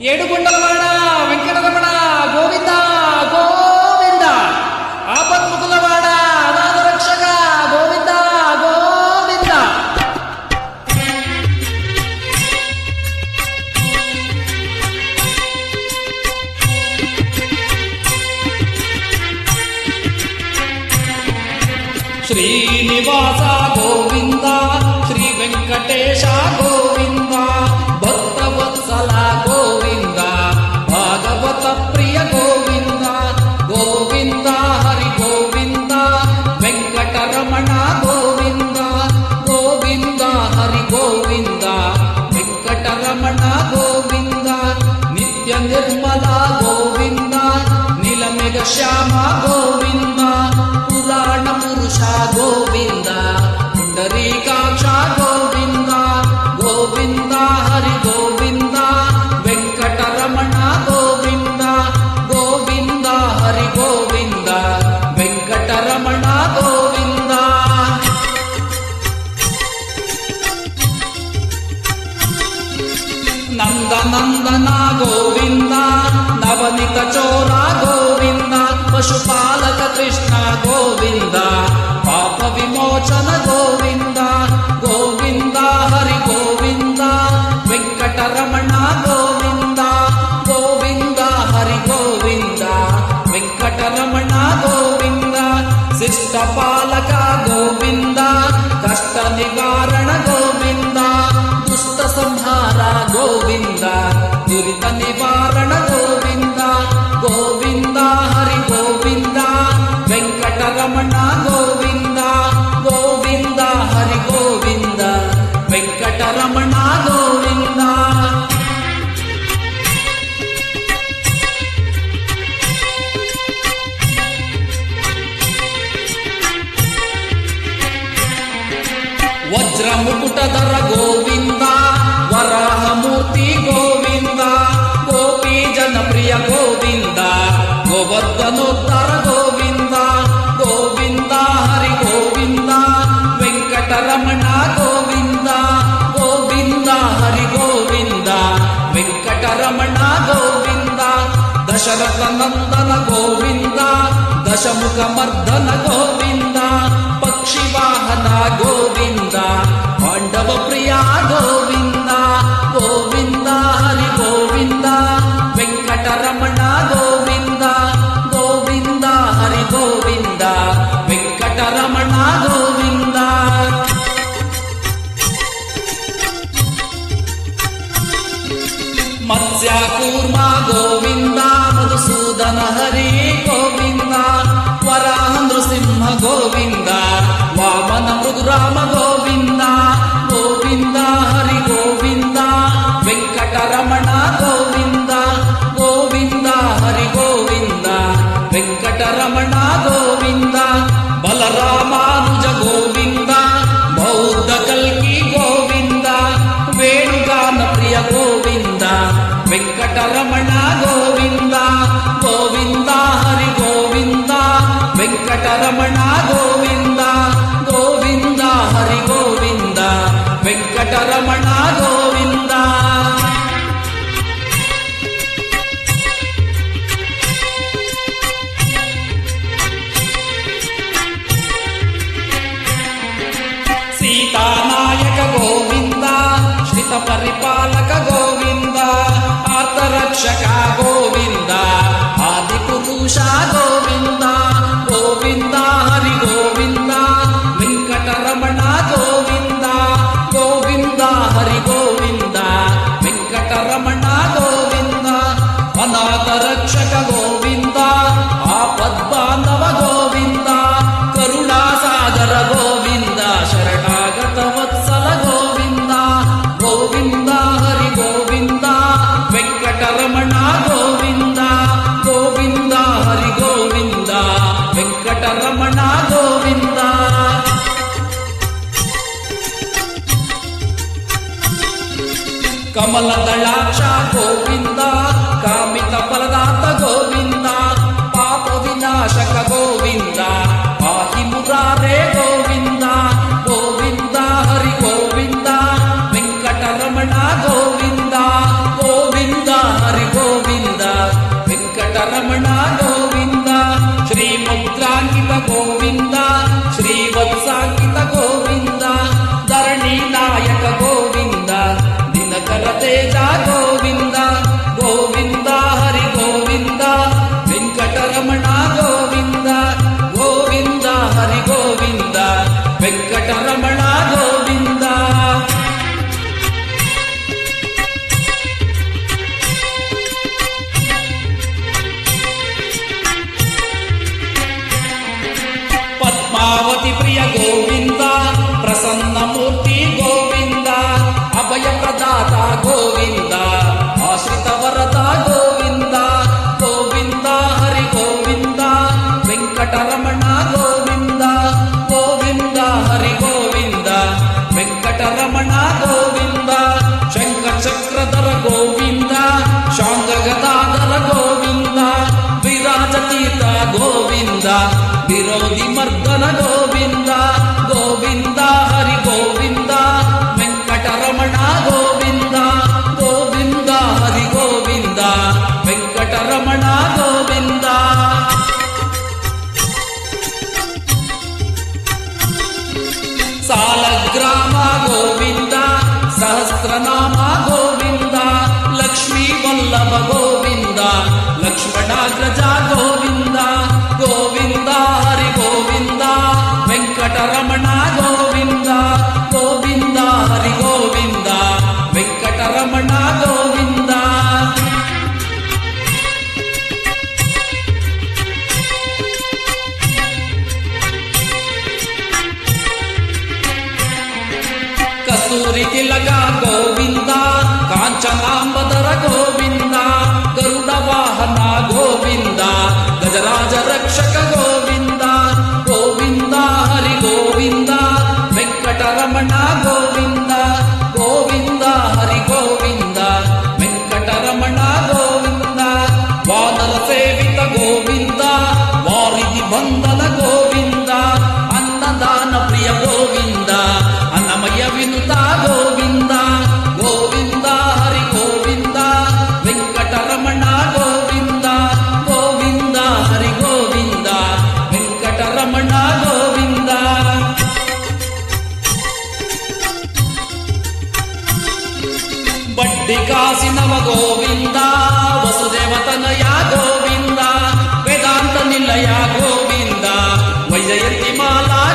ఏడుగుండలవాడ వెంకటరమణ గోవింద గోవింద. ఆపన్ముకులవాడ అనాథరక్షక గోవింద గోవింద. శ్రీనివాస గోవింద శ్రీ వెంకటేశ నంద నందన గోవింద నవనిత చోర గోవింద పశుపాలక కృష్ణ గోవింద పాప విమోచన గోవింద గోవింద హరి గోవింద వెంకటరమణ గోవింద గోవింద హరి గోవింద వెంకటరమణ గోవింద శిష్ట పాలక గోవింద కష్ట నివారణ దురిత నివారణ గోవింద గోవింద హరి గోవింద వెంకటరమణ గోవింద గోవింద హరి గోవింద వెంకటరమణ గోవింద. వజ్రముకుటధర గో గోవర్ధనోత్తర గోవింద గోవింద హరి గోవింద వెంకటరమణ గోవింద గోవింద హరి గోవింద వెంకటరమణ గోవింద దశరథ నందన గోవింద దశముఖ మర్దన గోవింద పక్షివాహన గోవింద పాండవ ప్రియా గోవింద వెంకటరమణ గోవింద గోవింద హరి గోవింద వెంకటరమణ గోవింద గోవింద హరి గోవింద వెంకటరమణ గోవింద. సీతానాయక గోవింద శ్రిత పరిపాల ಕಮಲದಳಾಕ್ಷ ಗೋವಿಂದ ಕಾಮಿತ ಫಲದಾತ ಗೋವಿಂದ ಪಾಪ ವಿನಾಶಕ ಗೋವಿಂದ ಪಾಹಿ ಮುರಾರೇ ಗೋವಿಂದ ಗೋವಿಂದ ಹರಿ ಗೋವಿಂದ ವೆಂಕಟರಮಣ ಗೋವಿಂದ ಗೋವಿಂದ ಹರಿ ಗೋವಿಂದ ವೆಂಕಟರಮಣ सोने के लगा মালা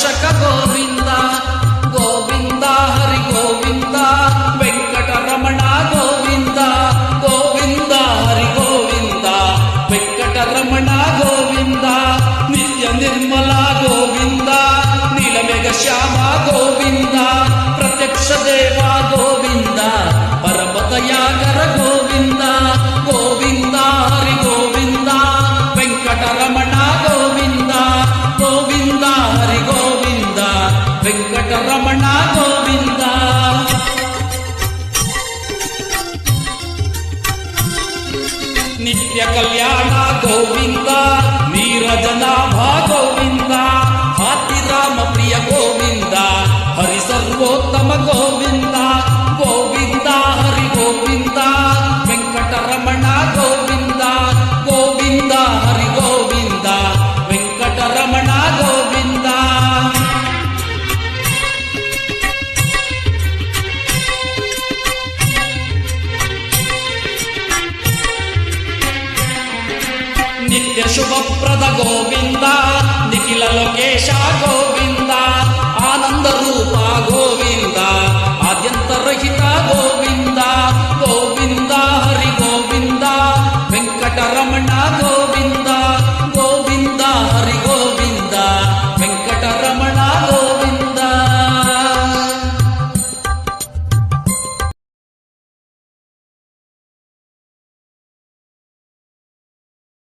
Chicago నిత్య కళ్యాణ గోవింద నీరజనాభా గోవిందా. శుభప్రద గోవింద నిఖిల లోకేశ గోవింద ఆనంద రూప గోవింద ఆద్యంతరహిత గోవింద.